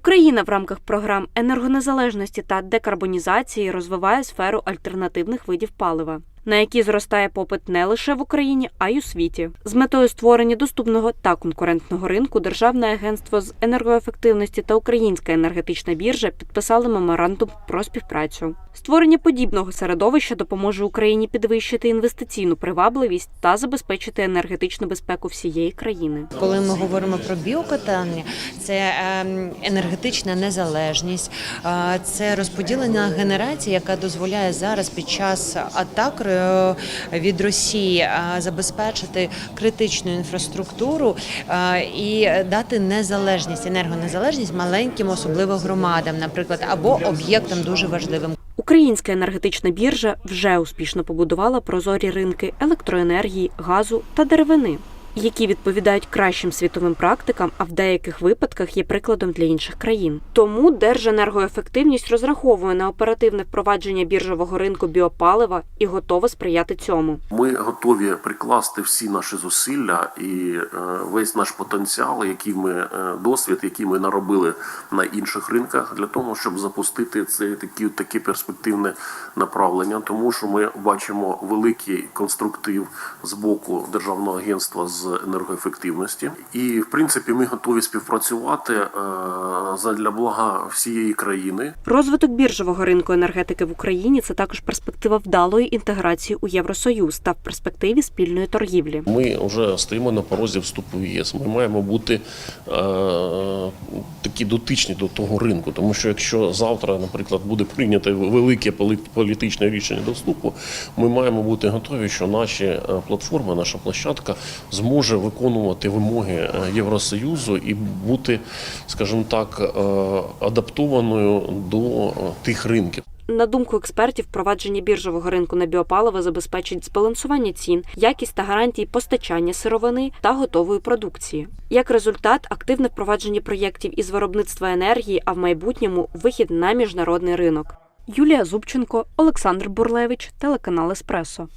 Україна в рамках програм енергонезалежності та декарбонізації розвиває сферу альтернативних видів палива, на які зростає попит не лише в Україні, а й у світі. З метою створення доступного та конкурентного ринку Державне агентство з енергоефективності та Українська енергетична біржа підписали меморандум про співпрацю. Створення подібного середовища допоможе Україні підвищити інвестиційну привабливість та забезпечити енергетичну безпеку всієї країни. Коли ми говоримо про біокатання, це ем, енергетична незалежність, е, це розподілена генерація, яка дозволяє зараз під час атак від Росії е, забезпечити критичну інфраструктуру е, і дати незалежність, енергонезалежність маленьким, особливо громадам, наприклад, або об'єктам дуже важливим. Українська енергетична біржа вже успішно побудувала прозорі ринки електроенергії, газу та деревини, які відповідають кращим світовим практикам, а в деяких випадках є прикладом для інших країн. Тому Держенергоефективність розраховує на оперативне впровадження біржового ринку біопалива і готова сприяти цьому. Ми готові прикласти всі наші зусилля і е, весь наш потенціал, який ми е, досвід, який ми наробили на інших ринках, для того, щоб запустити це такі таке перспективне направлення, тому що ми бачимо великий конструктив з боку державного агентства з енергоефективності, і в принципі ми готові співпрацювати е, задля блага всієї країни. Розвиток біржового ринку енергетики в Україні це також перспектива вдалої інтеграції у Євросоюз та в перспективі спільної торгівлі. Ми вже стоїмо на порозі вступу в ЄС. Ми маємо бути е, такі дотичні до того ринку, тому що якщо завтра, наприклад, буде прийнято велике політичне рішення до вступу, ми маємо бути готові, що наші е, платформи, наша площадка зможе виконувати вимоги е, Євросоюзу і бути, скажімо так, е, адаптованою до е, тих ринків. На думку експертів, впровадження біржового ринку на біопаливо забезпечить збалансування цін, якість та гарантії постачання сировини та готової продукції. Як результат, активне впровадження проєктів із виробництва енергії, а в майбутньому вихід на міжнародний ринок. Юлія Зубченко, Олександр Бурлевич, телеканал Еспресо.